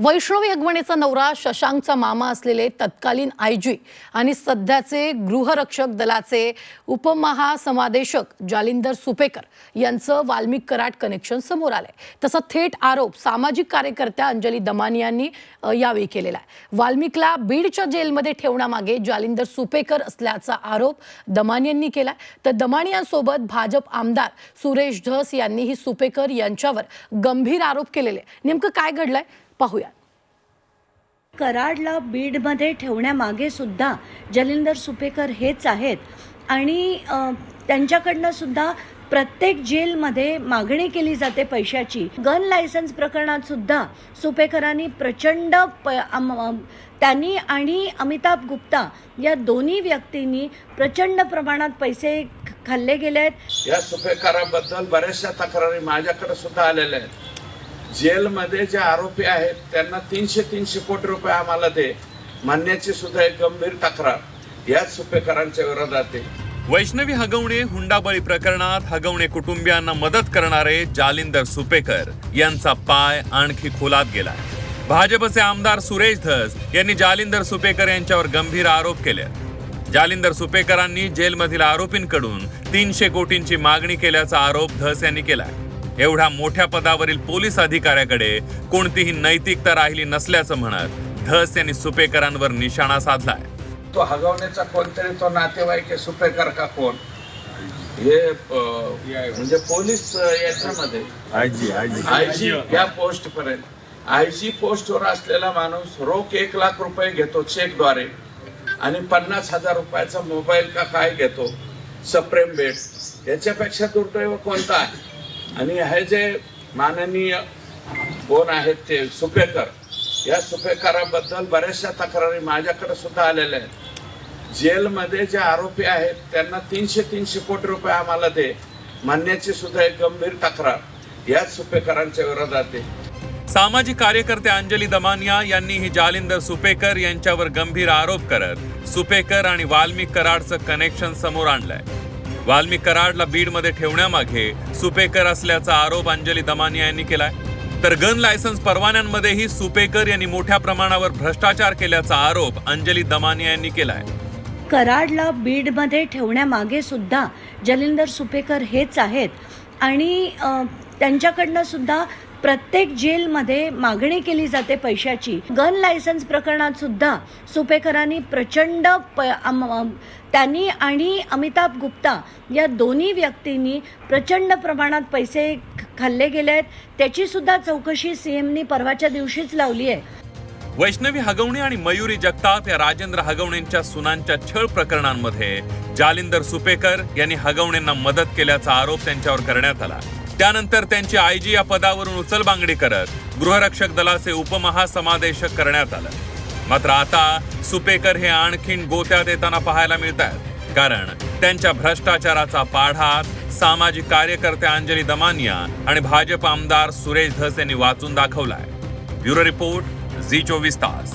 वैष्णवी हगवणेचा नवरा शशांकचा मामा असलेले तत्कालीन आयजी आणि सध्याचे गृहरक्षक दलाचे उपमहासमादेशक जालिंदर सुपेकर यांचं वाल्मिक कराट कनेक्शन समोर आलंय. तसा थेट आरोप सामाजिक कार्यकर्त्या अंजली दमानी यांनी यावेळी केलेला आहे. वाल्मिकला बीडच्या जेलमध्ये ठेवण्यामागे जालिंदर सुपेकर असल्याचा आरोप दमानी यांनी केला तर दमानी यांसोबत भाजप आमदार सुरेश धस यांनीही सुपेकर यांच्यावर गंभीर आरोप केलेले. आहे. नेमकं काय घडलंय? पाहूया कराडला बीडमध्ये ठेवण्यामागे सुद्धा जलिंदर सुपेकर हेच आहेत आणि त्यांच्याकडनं सुद्धा प्रत्येक जेलमध्ये मागणी केली जाते पैशाची. गन लायसन्स प्रकरणात सुद्धा सुपेकरांनी प्रचंड प त्यांनी आणि अमिताभ गुप्ता या दोन्ही व्यक्तींनी प्रचंड प्रमाणात पैसे खाल्ले गेले आहेत या सुपेकाराबद्दल बऱ्याचशा तक्रारी माझ्याकडे सुद्धा आलेल्या आहेत. जेलमध्ये जे आरोपी आहेत त्यांना तीनशे तीनशे कोटी रुपये आम्हाला दे. मानण्याची सुद्धा एक गंभीर तक्रार. याच सुपेकरांच्या विरोधात आहे. वैष्णवी हगवणे हुंडाबळी प्रकरणात हगवणे कुटुंबियांना मदत करणारे जालिंदर सुपेकर यांचा पाय आणखी खोलात गेला भाजपचे आमदार सुरेश धस यांनी जालिंदर सुपेकर यांच्यावर गंभीर आरोप केले. जालिंदर सुपेकरांनी जेलमधील आरोपींकडून तीनशे कोटींची मागणी केल्याचा आरोप धस यांनी केला एवढ्या मोठ्या पदावरील पोलीस अधिकाऱ्याकडे कोणतीही नैतिकता राहिली नसल्याचं म्हणत धस यांनी सुपेकरांवर निशाणा साधलाय. तो हगवण्याचा कोणतरी तो नातेवाईक आहे सुपेकर का कोण? हे म्हणजे पोलीस याच्यामध्ये. IG IG. आयजी या पोस्ट पर्यंत आयजी पोस्टवर असलेला माणूस रोख एक लाख रुपये घेतो चेकद्वारे आणि पन्नास हजार रुपयाचा मोबाईल का काय घेतो? सप्रेम बेड याच्यापेक्षा दुर्दैव कोणता आहे? आणि हे जे माननीय कोण आहेत ते सुपेकर. या सुपेकराबद्दल बऱ्याचशा तक्रारी माझ्याकडे सुद्धा आलेल्या आहेत. जेलमध्ये जे आरोपी आहेत त्यांना तीनशे तीनशे कोटी रुपये आम्हाला दे. म्हणण्याची सुद्धा एक गंभीर तक्रार. याच सुपेकरांच्या विरोधात आहे सामाजिक कार्यकर्ते अंजली दमानिया यांनीही जालिंदर सुपेकर यांच्यावर गंभीर आरोप करत सुपेकर आणि वाल्मिक कराडचं कनेक्शन समोर आणलंय. वाल्मिक कराडला बीडमध्ये ठेवण्यामागे सुपेकर असल्याचा आरोप अंजली दमानिया यांनी केलाय. तर गन लायसन्स परवान्यांमध्येही सुपेकर यांनी मोठ्या प्रमाणावर भ्रष्टाचार केल्याचा आरोप अंजली दमानिया यांनी केलाय. कराडला बीडमध्ये ठेवण्यामागे सुद्धा जलिंदर सुपेकर हेच आहेत. आणि त्यांच्याकडनं सुद्धा प्रत्येक जेलमध्ये मागणी केली जाते पैशाची. गन लायसन्स प्रकरणात सुद्धा सुपेकरांनी प्रचंड प त्यांनी आणि अमिताभ गुप्ता या दोन्ही व्यक्तींनी प्रचंड प्रमाणात पैसे खाल्ले गेले आहेत. त्याची सुद्धा चौकशी सीएमनी परवाच्या दिवशीच लावली आहे. वैष्णवी हगवणे आणि मयुरी जगताप या राजेंद्र हगवणेंच्या सुनांच्या छळ प्रकरणांमध्ये जालिंदर सुपेकर यांनी हगवणेंना मदत केल्याचा आरोप त्यांच्यावर करण्यात आला. त्यानंतर त्यांची आयजी या पदावरून उचलबांगडी करत गृहरक्षक दलाचे उपमहासमादेशक करण्यात आलं. मात्र आता सुपेकर हे आणखीन गोत्या देताना पाहायला मिळत आहेत कारण त्यांच्या भ्रष्टाचाराचा पाढा सामाजिक कार्यकर्ते अंजली दमानिया आणि भाजप आमदार सुरेश धस यांनी वाचून दाखवलाय. ब्युरो रिपोर्ट झी चोवीस तास.